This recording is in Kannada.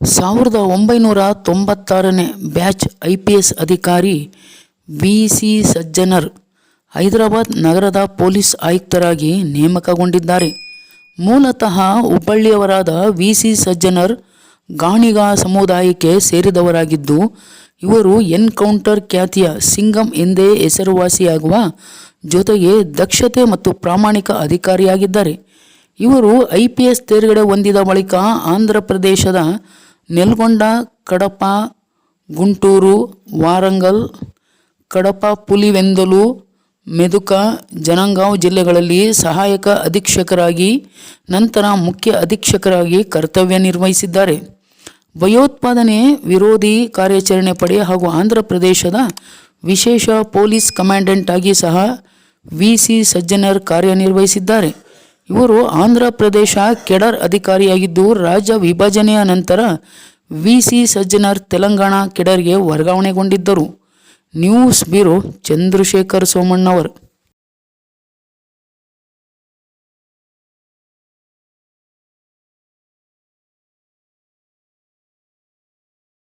ಸಾವಿರದ ಒಂಬೈನೂರ ತೊಂಬತ್ತಾರನೇ ಬ್ಯಾಚ್ ಐ ಪಿ ಎಸ್ ಅಧಿಕಾರಿ ವಿ ಸಿ ಸಜ್ಜನರ್ ಹೈದರಾಬಾದ್ ನಗರದ ಪೊಲೀಸ್ ಆಯುಕ್ತರಾಗಿ ನೇಮಕಗೊಂಡಿದ್ದಾರೆ. ಮೂಲತಃ ಹುಬ್ಬಳ್ಳಿಯವರಾದ ವಿ ಸಿ ಸಜ್ಜನರ್ ಗಾಣಿಗ ಸಮುದಾಯಕ್ಕೆ ಸೇರಿದವರಾಗಿದ್ದು, ಇವರು ಎನ್ಕೌಂಟರ್ ಖ್ಯಾತಿಯ ಸಿಂಗಂ ಎಂದೇ ಹೆಸರುವಾಸಿಯಾಗುವ ಜೊತೆಗೆ ದಕ್ಷತೆ ಮತ್ತು ಪ್ರಾಮಾಣಿಕ ಅಧಿಕಾರಿಯಾಗಿದ್ದಾರೆ. ಇವರು ಐ ಪಿ ಎಸ್ ತೇರ್ಗಡೆ ಹೊಂದಿದ ಬಳಿಕ ಆಂಧ್ರ ಪ್ರದೇಶದ ನೆಲ್ಗೊಂಡ ಕಡಪ, ಗುಂಟೂರು, ವಾರಂಗಲ್, ಕಡಪ ಪುಲಿವೆಂದಲು, ಮೆದುಕ, ಜನಗಾಂವ್ ಜಿಲ್ಲೆಗಳಲ್ಲಿ ಸಹಾಯಕ ಅಧೀಕ್ಷಕರಾಗಿ, ನಂತರ ಮುಖ್ಯ ಅಧೀಕ್ಷಕರಾಗಿ ಕರ್ತವ್ಯ ನಿರ್ವಹಿಸಿದ್ದಾರೆ. ಭಯೋತ್ಪಾದನೆ ವಿರೋಧಿ ಕಾರ್ಯಾಚರಣೆ ಪಡೆ ಹಾಗೂ ಆಂಧ್ರ ಪ್ರದೇಶದ ವಿಶೇಷ ಪೊಲೀಸ್ ಕಮಾಂಡೆಂಟ್ ಆಗಿ ಸಹ ವಿ ಸಿ ಸಜ್ಜನರ್ ಕಾರ್ಯನಿರ್ವಹಿಸಿದ್ದಾರೆ. ಇವರು ಆಂಧ್ರ ಪ್ರದೇಶ ಕೆಡರ್ ಅಧಿಕಾರಿಯಾಗಿದ್ದು, ರಾಜ್ಯ ವಿಭಜನೆಯ ನಂತರ ವಿ ಸಿ ಸಜ್ಜನರ್ ತೆಲಂಗಾಣ ಕೆಡರ್ಗೆ ವರ್ಗಾವಣೆಗೊಂಡಿದ್ದರು. News bureau Chandrashekhar Somannavar